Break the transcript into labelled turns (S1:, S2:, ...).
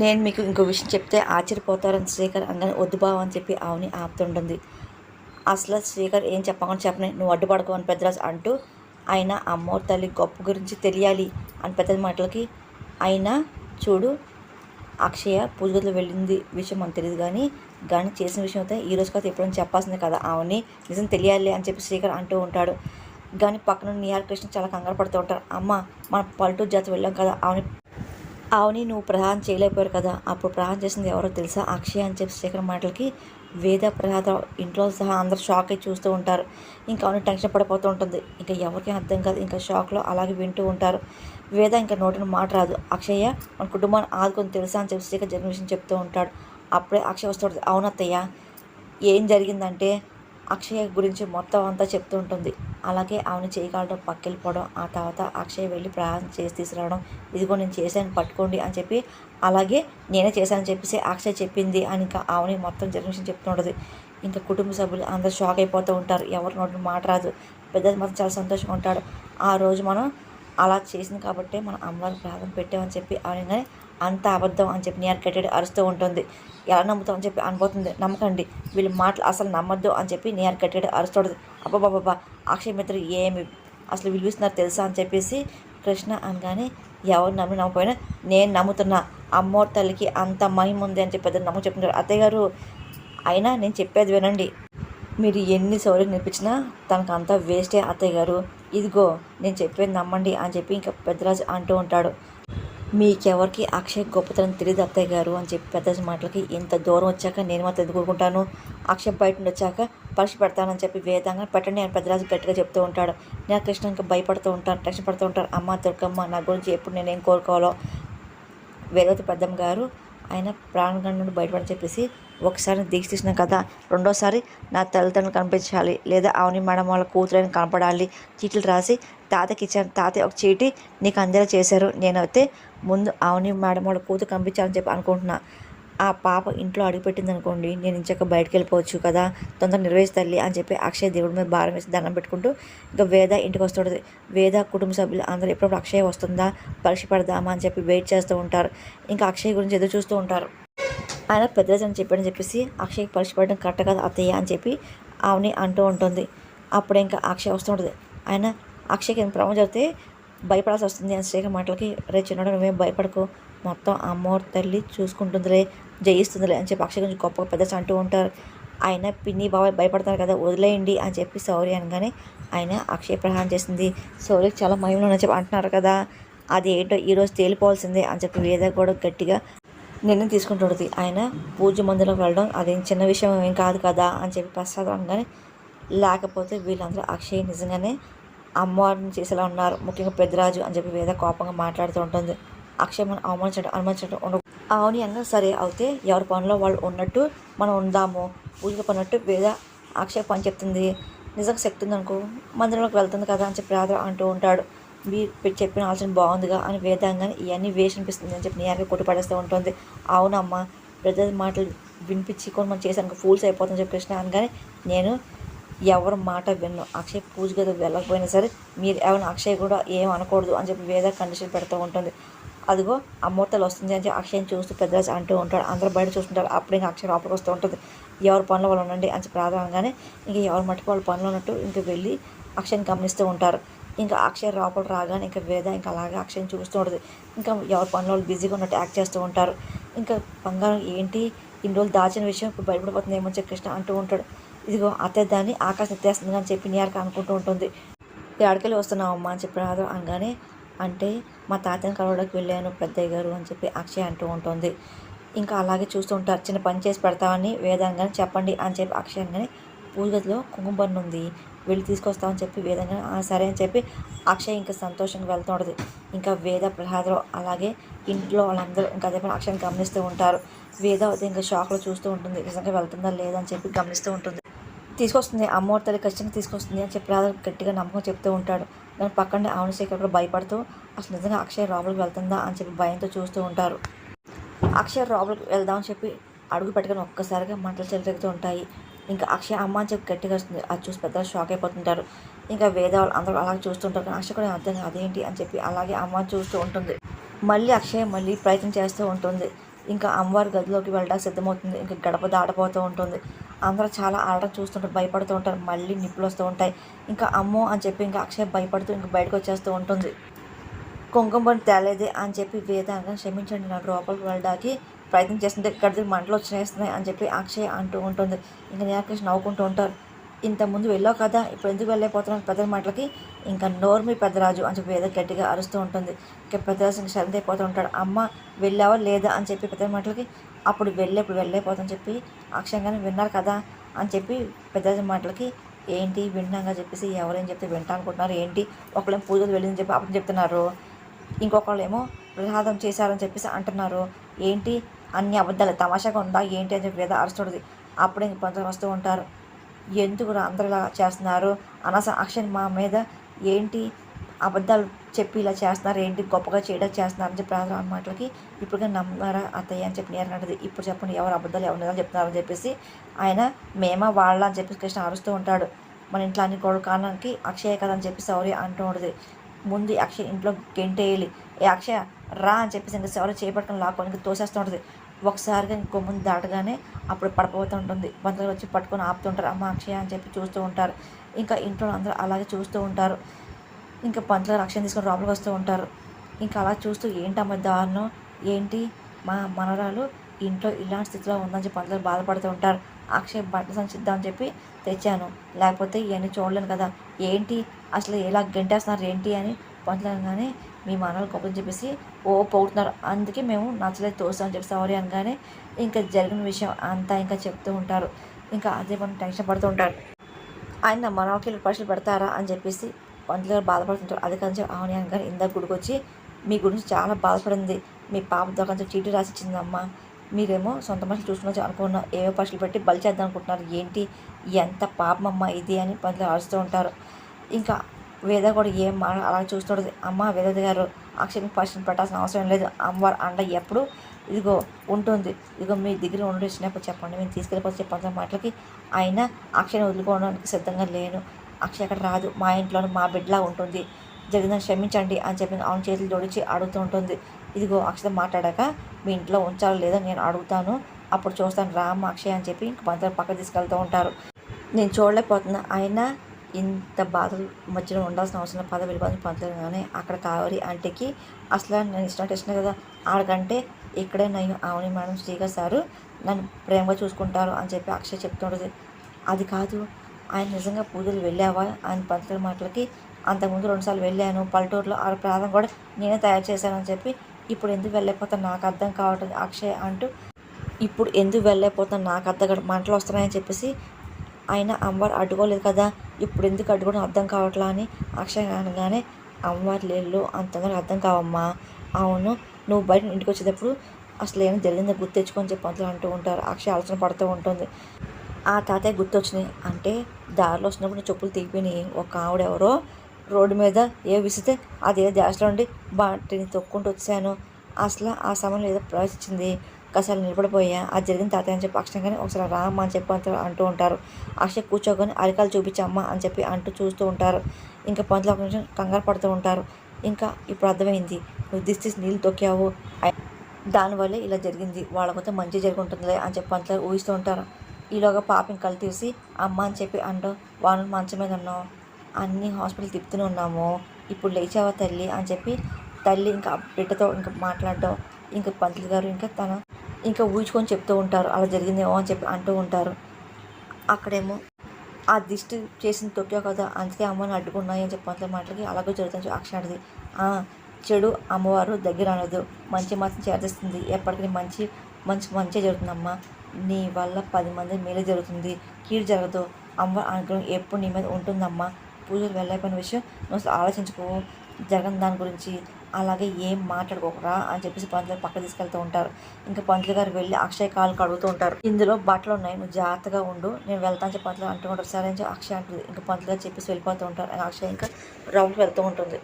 S1: నేను మీకు ఇంకో విషయం చెప్తే ఆశ్చర్యపోతారని శ్రీకర్ అంగని వద్దు బావ అని చెప్పి ఆవుని ఆపుతుంటుంది. అసలు శ్రీకర్ ఏం చెప్పకుండా చెప్పని నువ్వు అడ్డుపడకు అని పెద్దరాజు అంటూ ఆయన అమ్మోరు తల్లి గొప్ప గురించి తెలియాలి అని పెద్ద మాటలకి అయినా చూడు అక్షయ పూజ గదిలో వెళ్ళింది విషయం మనకు తెలియదు కానీ గాని చేసిన విషయం అయితే ఈ రోజు కాదు ఎప్పుడైనా చెప్పాల్సిందే కదా ఆమెని నిజం తెలియాలి అని చెప్పి శ్రీకర్ అంటూ ఉంటాడు. కానీ పక్కన నిహార్ కృష్ణ చాలా కంగారు పడుతూ ఉంటారు. అమ్మ మన పల్లెటూరు జాతి వెళ్ళాం కదా ఆవుని ఆవుని నువ్వు ప్రహారం చేయలేకపోయారు కదా. అప్పుడు ప్రహారం చేసింది ఎవరో తెలుసా? అక్షయ అని చెప్పి శేఖర్ మాటలకి వేద ప్రహాద ఇంట్లో సహా అందరూ షాక్ అయి చూస్తూ ఉంటారు. ఇంకా అవును టెన్షన్ పడిపోతూ ఉంటుంది. ఇంకా ఎవరికి అర్థం కాదు. ఇంకా షాక్లో అలాగే వింటూ ఉంటారు. వేద ఇంకా నోటిని మాట రాదు. అక్షయ్య మన కుటుంబాన్ని ఆదుకొని తెలుసా అని చెప్పి శేఖర్ జరిగిన విషయం చెప్తూ ఉంటాడు. అప్పుడే అక్షయ్ వస్తాడు అవునత్తయ్య ఏం జరిగిందంటే అక్షయ్ గురించి మొత్తం అంతా చెప్తూ ఉంటుంది అలాగే ఆమెను చేయగలడం పక్కెళ్ళిపోవడం ఆ తర్వాత అక్షయ్ వెళ్ళి ప్రయాణం చేసి తీసుకురావడం ఇదిగో నేను చేశాను పట్టుకోండి అని చెప్పి అలాగే నేనే చేశానని చెప్పేసి అక్షయ్ చెప్పింది అని ఇంకా ఆమెని మొత్తం జరిగిన విషయం చెప్తూ ఇంకా కుటుంబ సభ్యులు అందరూ షాక్ అయిపోతూ ఉంటారు. ఎవరి నోటి మాట రాదు. పెద్ద మాత్రం చాలా సంతోషంగా ఉంటాడు. ఆ రోజు మనం అలా చేసింది కాబట్టి మనం అమ్మవారికి ప్రార్థన పెట్టామని చెప్పి అనగానే అంత అబద్ధం అని చెప్పి నేను కట్టడి అరుస్తూ ఉంటుంది. ఎలా నమ్ముతాం అని చెప్పి అనుకోతుంది నమ్మకండి. వీళ్ళ మాటలు అసలు నమ్మద్దు అని చెప్పి నేను కట్టడి అరుస్తూ అబ్బాబాబా అక్షయమిత్రుడు ఏమి అసలు విలువిస్తున్నారు తెలుసా అని చెప్పేసి కృష్ణ అనగానే ఎవరు నమ్మి నమ్మపోయినా నేను నమ్ముతున్నా. అమ్మోర్ తల్లికి అంత మహిమ ఉంది అని చెప్పి పెద్ద నమ్ము చెప్తున్నారు అత్తయ్య గారు అయినా నేను చెప్పేది వినండి. మీరు ఎన్ని సౌర్యం నేర్పించినా తనకు అంతా వేస్టే అత్తయ్య గారు. ఇదిగో నేను చెప్పేది నమ్మండి అని చెప్పి ఇంకా పెద్దరాజు అంటూ ఉంటాడు. మీకెవరికి అక్షయ్ గొప్పతనం తెలియదు అత్తయ్య గారు అని చెప్పి పెద్దరాజు మాటలకి ఇంత దూరం వచ్చాక నేను మాత్రం ఎదుర్కొంటాను అక్షయ్ బయట నుండి వచ్చాక పరీక్ష పెడతానని చెప్పి వేదంగా పెట్టండి అని పెద్దరాజు గట్టిగా చెప్తూ ఉంటాడు. నేను కృష్ణ ఇంకా భయపడుతూ ఉంటాను టెన్షన్ పడుతూ ఉంటాను. అమ్మ దుర్గమ్మ నా గురించి ఎప్పుడు నేను ఏం కోరుకోవాలో. వేదవతి పెద్దమ్మ గారు ఆయన ప్రాణగండ నుండి బయటపడని చెప్పేసి ఒకసారి దీక్ష తీసిన కదా రెండోసారి నా తల్లిదండ్రులు కనిపించాలి లేదా అవని మేడం వాళ్ళ కూతురైన కనపడాలి చీటీలు రాసి తాతకి ఇచ్చాను. తాతయ్య ఒక చీటీ నీకు అందేలా చేశారు. నేనైతే ముందు అవని మేడం వాళ్ళ కూతురు కనిపించాలని చెప్పి అనుకుంటున్నా. ఆ పాప ఇంట్లో అడుగుపెట్టింది అనుకోండి నేను ఇంచాక బయటకు వెళ్ళిపోవచ్చు కదా తొందర నిర్వహిస్తా తల్లి అని చెప్పి అక్షయ్ దేవుడి మీద భారం వేసి దండం పెట్టుకుంటూ ఇంకా వేద ఇంటికి వస్తుంటుంది. వేద కుటుంబ సభ్యులు అందరూ ఎప్పుడప్పుడు అక్షయ్ వస్తుందా పరీక్ష పెడదామా అని చెప్పి వెయిట్ చేస్తూ ఉంటారు. ఇంకా అక్షయ్ గురించి ఎదురు చూస్తూ ఉంటారు. ఆయన పెద్దదని చెప్పాడని చెప్పేసి అక్షయ్కి పరీక్ష కరెక్ట్ కదా అత్తయ్య అని చెప్పి ఆమెని అంటూ ఉంటుంది. అప్పుడు ఇంకా అక్షయ్ వస్తుంటుంది ఆయన అక్షయ్కి ఏం ప్రమాదం జరిగితే భయపడాల్సి వస్తుంది అని శ్రీక మాటలకి రే చిన్నడు నువ్వేం భయపడకు. మొత్తం అమ్మవారి తల్లి చూసుకుంటుందిలే జయిస్తుందిలే అని చెప్పి అక్షయ్ గురించి గొప్ప పెద్ద అంటూ ఉంటారు. ఆయన పిన్ని బాబాయ్ భయపడతారు కదా వదిలేయండి అని చెప్పి సౌరి అనగానే ఆయన అక్షయ ప్రహారం చేసింది. సౌరికి చాలా మహిమలు అని చెప్పి అంటున్నారు కదా అది ఏంటో ఈరోజు తేలిపోవాల్సిందే అని చెప్పి వేద కూడా గట్టిగా నిర్ణయం తీసుకుంటుంది ఆయన పూజ మందిలోకి వెళ్ళడం అదేం చిన్న విషయం ఏం కాదు కదా అని చెప్పి ప్రసాదం అనగానే లేకపోతే వీళ్ళందరూ అక్షయ్ నిజంగానే అమ్మవారిని చేసేలా ఉన్నారు. ముఖ్యంగా పెద్దరాజు అని చెప్పి వేద కోపంగా మాట్లాడుతూ ఉంటుంది. అక్షయ్ మనం అవమానించడం అనుమానించడం ఉండ అవుని అన్న సరే అయితే ఎవరి పనిలో వాళ్ళు ఉన్నట్టు మనం ఉందాము. పూజకు పన్నట్టు వేద అక్షయ్ పని చెప్తుంది. నిజంగా శక్తి ఉందనుకో మందిరంలోకి వెళ్తుంది కదా అని చెప్పి రాధ అంటూ ఉంటాడు. మీరు చెప్పిన ఆలోచన బాగుందిగా అని వేదంగా ఇవన్నీ వేసి అనిపిస్తుంది అని చెప్పి నేరుగా కొట్టి పడేస్తూ ఉంటుంది. అవునమ్మా బ్రదర్ మాటలు వినిపించి కొన్ని మనం చేశాను ఫూల్స్ అయిపోతుంది చెప్పి కృష్ణ అనగానే నేను ఎవరి మాట విన్ను. అక్షయ్ పూజ గది వెళ్ళకపోయినా సరే మీరు ఎవరిని అక్షయ్ కూడా ఏం అనకూడదు అని చెప్పి వేద కండిషన్ పెడుతూ ఉంటుంది. అదిగో అమ్మోర్తలు వస్తుంది అని చెప్పి అక్షయ్ని చూస్తూ పెద్దరాజు అంటూ ఉంటాడు. అందరూ బయట చూస్తుంటారు. అప్పుడు ఇంకా అక్షయ్ లోపలికి వస్తూ ఉంటుంది. ఎవరి పనులు వాళ్ళు ఉండండి అని చెప్పి రాదనగానే ఇంకా ఎవరి మట్టుకు వాళ్ళ పనులు ఉన్నట్టు ఇంక వెళ్ళి అక్షయ్ని గమనిస్తూ ఉంటారు. ఇంకా అక్షయ్ లోపల రాగానే ఇంకా వేద ఇంకా అలాగే అక్షయ్ని చూస్తూ ఉంటుంది. ఇంకా ఎవరి పనుల వాళ్ళు బిజీగా ఉన్నట్టు యాక్ట్ చేస్తూ ఉంటారు. ఇంకా బంగారం ఏంటి? ఇన్ని రోజులు దాచిన విషయం ఇప్పుడు బయటపడిపోతుంది. ఏమని చెప్పి కృష్ణ అంటూ ఉంటాడు. ఇదిగో అత్తే దాన్ని ఆకాశం ఎత్తేస్తుంది అని చెప్పి నియార్క అనుకుంటూ ఉంటుంది. ఎక్కడికెళ్ళి వస్తున్నావమ్మా అని చెప్పి రాదు అనగానే అంటే మా తాతని కలవడానికి వెళ్ళాను పెద్దయ్య గారు అని చెప్పి అక్షయ్ అంటూ ఉంటుంది. ఇంకా అలాగే చూస్తూ ఉంటారు. చిన్న పని చేసి పెడతామని వేదంగానే చెప్పండి అని చెప్పి అక్షయంగానే అనగానే కుంకుమ ఉంది. వెళ్ళి తీసుకొస్తామని చెప్పి వేదంగా సరే అని చెప్పి అక్షయ్ ఇంకా సంతోషంగా వెళ్తూ ఇంకా వేద ప్రహ్లాదరావు అలాగే ఇంట్లో వాళ్ళందరూ ఇంకా అదే పని అక్షయ్ని గమనిస్తూ ఉంటారు. వేద అయితే ఇంకా షాక్లో చూస్తూ ఉంటుంది. నిజంగా వెళ్తుందా లేదా అని చెప్పి గమనిస్తూ ఉంటుంది. తీసుకొస్తుంది అమ్మవారి తల్లి ఖచ్చితంగా తీసుకొస్తుంది అని చెప్పి రాధ గట్టిగా నమ్మకం చెప్తూ ఉంటాడు. దాని పక్కనే అవునశేఖర్ కూడా భయపడుతూ అసలు నిజంగా అక్షయ్ లోపలికి వెళ్తుందా అని చెప్పి భయంతో చూస్తూ ఉంటారు. అక్షయ్ లోపలికి వెళ్దామని చెప్పి అడుగు పెట్టుకొని ఒక్కసారిగా మంటలు చెలరెగుతూ ఉంటాయి. ఇంకా అక్షయ్ అమ్మ అని చెప్పి గట్టిగా వస్తుంది. అది చూసి పెద్దలు షాక్ అయిపోతుంటారు. ఇంకా వేద వాళ్ళు అందరూ అలాగే చూస్తుంటారు. కానీ అక్షయ కూడా అర్థం అదేంటి అని చెప్పి అలాగే అమ్మ చూస్తూ ఉంటుంది. మళ్ళీ అక్షయ మళ్ళీ ప్రయత్నం చేస్తూ ఉంటుంది. ఇంకా అమ్మవారి గదిలోకి వెళ్ళడానికి సిద్ధమవుతుంది. ఇంకా గడప దాటపోతూ ఉంటుంది. అందరూ చాలా ఆడటం చూస్తుంటారు భయపడుతూ ఉంటారు. మళ్ళీ నిప్పులు వస్తూ ఉంటాయి. ఇంకా అమ్మో అని చెప్పి ఇంకా అక్షయ్ భయపడుతూ ఇంకా బయటకు వచ్చేస్తూ ఉంటుంది. కుంకుమ తేలేదే అని చెప్పి వేదాంగం క్షమించండి నాకు లోపలికి వెళ్ళడానికి ప్రయత్నం చేస్తుంటే ఇక్కడ మంటలు వచ్చినేస్తున్నాయి అని చెప్పి అక్షయ్ అంటూ ఉంటుంది. ఇంకా నీలకృష్ణ నవ్వుకుంటూ ఉంటారు. ఇంత ముందు వెళ్ళావు కదా ఇప్పుడు ఎందుకు వెళ్ళైపోతున్నాను పెద్దల మాటలకి ఇంకా నోర్మి పెద్దరాజు అని చెప్పి ఏదో గట్టిగా అరుస్తూ ఉంటుంది. ఇంకా పెద్దరాజు ఇంకా శరంత అయిపోతూ ఉంటాడు. అమ్మ వెళ్ళావా లేదా అని చెప్పి పెద్ద మాటలకి అప్పుడు వెళ్ళే ఇప్పుడు వెళ్ళైపోతాని చెప్పి అక్షయంగానే విన్నారు కదా అని చెప్పి పెద్దరాజు మాటలకి ఏంటి విన్నాగా చెప్పేసి ఎవరేం చెప్తే వింటా అనుకుంటున్నారు ఏంటి ఒకళ్ళేమో పూజలు వెళ్ళిందని చెప్పి అప్పుడు చెప్తున్నారు. ఇంకొకళ్ళు ఏమో ప్రసాదం చేశారని చెప్పేసి అంటున్నారు. ఏంటి? అన్ని అబద్ధాలు తమాషాగా ఉందా? ఏంటి? అని చెప్పి వేద అరుస్తుంది అప్పుడే ఇంక వస్తూ ఉంటారు. ఎందుకు అందరూ ఇలా చేస్తున్నారు? అనస అక్షయ్ మా మీద ఏంటి అబద్ధాలు చెప్పి ఇలా చేస్తున్నారు? ఏంటి గొప్పగా చేయడం చేస్తున్నారు అని చెప్పి రాజు మాటలకి ఇప్పుడు నమ్మారా అత్తయ్య అని చెప్పి నేను అంటది ఇప్పుడు చెప్పండి ఎవరు అబద్ధాలు ఎవరు నిజాలు చెప్తున్నారని చెప్పేసి ఆయన మేమా వాళ్ళ అని చెప్పి కృష్ణ అరుస్తూ ఉంటాడు. మన ఇంట్లో అన్ని కొడుకు కారణానికి అక్షయ కదా అని చెప్పి సౌర్య అంటూ ఉంటుంది. ముందు అక్షయ్ ఇంట్లో గెంటేయాలి. ఏ అక్షయ రా అని చెప్పేసి ఇంకా సౌర్య చేపట్టుకుని లాక్కోనికి తోసేస్తూ ఉంటుంది. ఒకసారిగా ఇంకో ముందు దాటగానే అప్పుడు పడిపోతూ ఉంటుంది. బంధువులు వచ్చి పట్టుకొని ఆపుతుంటారు అమ్మ అక్షయ అని చెప్పి చూస్తూ ఉంటారు. ఇంకా ఇంట్లో అందరూ అలాగే చూస్తూ ఉంటారు. ఇంకా పంతులు రక్షణ తీసుకొని లోపలికి వస్తూ ఉంటారు. ఇంకా అలా చూస్తూ ఏంటమ్మ దారుణం? ఏంటి? మా మనరాలు ఇంట్లో ఇలాంటి స్థితిలో ఉందని చెప్పి పంతులు బాధపడుతూ ఉంటారు. అక్షయ్ బట్ట సంచిద్దామని చెప్పి తెచ్చాను. లేకపోతే ఇవన్నీ చూడలేను కదా. ఏంటి? అసలు ఎలా గెంటేస్తున్నారు? ఏంటి? అని పంతులు అనగానే మీ మనలు గొప్పని చెప్పేసి ఓ పోగుతున్నారు. అందుకే మేము నచ్చలేదు తోస్తామని చెప్పి సారీ అనగానే ఇంకా జరిగిన విషయం అంతా ఇంకా చెప్తూ ఉంటారు. ఇంకా అదే మనం టెన్షన్ పడుతూ ఉంటారు. ఆయన మనవకి పరీక్షలు పెడతారా అని చెప్పేసి పంతులు బాధపడుతుంటారు. అది కానీ అవును అని ఇందాక గుడికి వచ్చి మీ గురించి చాలా బాధపడింది. మీ పాప దొంగ చీటీ రాసిచ్చిందమ్మా మీరేమో సొంత మనుషులు చూసుకున్నా అనుకున్నా. ఏవో పరీక్షలు పెట్టి బలి చేద్దాం అనుకుంటున్నారు. ఏంటి? ఎంత పాపమమ్మ ఇది అని పనులు ఆడుస్తూ ఉంటారు. ఇంకా వేద కూడా ఏం అలా చూస్తాడు అమ్మ వేదది గారు అక్షరం పర్షన్ పెట్టాల్సిన అవసరం లేదు. అమ్మవారు అండ ఎప్పుడు ఇదిగో ఉంటుంది. ఇదిగో మీ దగ్గర ఉండేసినప్పుడు చెప్పండి. మేము తీసుకెళ్ళిపోతే చెప్పండి మాటలకి ఆయన అక్షయం వదులుకోవడానికి సిద్ధంగా లేను అక్షయ్ అక్కడ రాదు. మా ఇంట్లోనే మా బిడ్డలా ఉంటుంది. జరిగిన క్షమించండి అని చెప్పి ఆమె చేతులు జోడించి అడుగుతూ ఉంటుంది. ఇదిగో అక్షత మాట్లాడాక మీ ఇంట్లో ఉంచాలో లేదో నేను అడుగుతాను. అప్పుడు చూస్తాను. రామ్ అక్షయ్ అని చెప్పి ఇంక పంతరం పక్క తీసుకెళ్తూ ఉంటారు. నేను చూడలేకపోతున్నా. ఆయన ఇంత బాధలు మధ్యలో ఉండాల్సిన అవసరం పద వెళ్ళిపోతుంది పంతులు కానీ అక్కడ కావాలి అంటేకి అసలు నేను ఇష్టం ఇష్టం కదా. ఆడకంటే ఇక్కడే నేను అవుని మేడం శ్రీగా సారు. నన్ను ప్రేమగా చూసుకుంటారు అని చెప్పి అక్షయ్ చెప్తుంటుంది. అది కాదు ఆయన నిజంగా పూజలు వెళ్ళావా? ఆయన పంతుల మాటలకి అంతకుముందు రెండుసార్లు వెళ్ళాను. పల్లెటూరులో ఆ ప్రాంతం కూడా నేనే తయారు చేశానని చెప్పి ఇప్పుడు ఎందుకు వెళ్ళకపోతే నాకు అర్థం కావట్లేదు అక్షయ్ అంటూ. ఇప్పుడు ఎందుకు వెళ్ళలేకపోతాను నాకు అర్థం మంటలు వస్తున్నాయని చెప్పేసి అయినా అమ్మవారు అడ్డుకోలేదు కదా. ఇప్పుడు ఎందుకు అడ్డుకోవడం అర్థం కావట్లా అని అక్షయ అనగానే అమ్మవారి లేళ్ళు అంతగా అర్థం కావమ్మా. అవును నువ్వు బయట ఇంటికి వచ్చేటప్పుడు అసలు ఏమైనా జరిగిందో గుర్తు తెచ్చుకొని చెప్పి పంతులు అంటూ ఉంటారు. అక్షయ ఆలోచన పడుతూ ఉంటుంది. ఆ తాతయ్య గుర్తొచ్చినాయి. అంటే దారిలో వచ్చినప్పుడు నీ చెప్పులు తీపినాయి. ఒక ఆవిడ ఎవరో రోడ్డు మీద ఏ విసితే అదే దారిలో ఉండి బాటిని తొక్కుంటూ వచ్చాను అసలు ఆ సమయంలో ఏదో ప్రవేశించింది. అసలు నిలబడిపోయా. అది జరిగిన తాతయ్య అని చెప్పి అక్షరంగానే ఒకసారి రామ్మ అని చెప్పి అంత అంటూ ఉంటారు. అక్షయ్ కూర్చోగానే అరికాలు చూపించమ్మా అని చెప్పి అంటూ చూస్తూ ఉంటారు. ఇంకా పంతులు ఒక నిమిషం కంగారు పడుతూ ఉంటారు. ఇంకా ఇప్పుడు అర్థమైంది. నువ్వు దిష్టి నీళ్ళు తొక్కావు. దానివల్లే ఇలా జరిగింది. వాళ్ళకైతే మంచి జరుగుతుందిలే అని చెప్పి పంతులు ఊహిస్తూ ఉంటారు. ఈలోగా పాపని కళ్ళు తీసి అమ్మ అని చెప్పి అంటూ వాళ్ళు మంచం మీద ఉన్నాం అన్ని హాస్పిటల్ తిప్పుతూనే ఉన్నాము. ఇప్పుడు లేచావా తల్లి? అని చెప్పి తల్లి ఇంకా బిడ్డతో ఇంకా మాట్లాడడం. ఇంకా పంతులు గారు ఇంకా తన ఇంకా ఊహించుకొని చెప్తూ ఉంటారు. అలా జరిగిందేమో అని చెప్పి అంటూ ఉంటారు. అక్కడేమో ఆ దిష్టి చేసిన తొక్కా కదా అందుకే అమ్మని అడ్డుకున్నాయి అని చెప్పి మాటలకి అలాగే జరుగుతుంది అక్షరాది చెడు అమ్మవారు దగ్గర అనదు. మంచి మాత్రం చేర్చేస్తుంది ఎప్పటికీ మంచి మంచి మంచి జరుగుతుందమ్మా. నీ వల్ల పది మంది మేలు జరుగుతుంది. కీడు జరగదు. అమ్మ అనుగ్రహం ఎప్పుడు నీ మీద ఉంటుందమ్మా. పూజలు వెళ్ళైపోయిన విషయం నువ్వు ఆలోచించుకో. జగన్ దాని గురించి అలాగే ఏం మాట్లాడుకోకరా అని చెప్పేసి పంతులు పక్క తీసుకెళ్తూ ఉంటారు. ఇంకా పంతులు గారు వెళ్ళి అక్షయ్ కాలు కడుగుతూ ఉంటారు. ఇందులో బట్టలు ఉన్నాయి నువ్వు జాగ్రత్తగా ఉండు నేను వెళ్తాను చెప్పి పంతులు అంటూ ఉంటారు. సరే అని అక్షయ్ అంటుంది. ఇంకా పంతులు గారు చెప్పేసి వెళ్ళిపోతూ ఉంటారు. అక్షయ్ ఇంకా రౌండ్కి వెళ్తూ ఉంటుంది.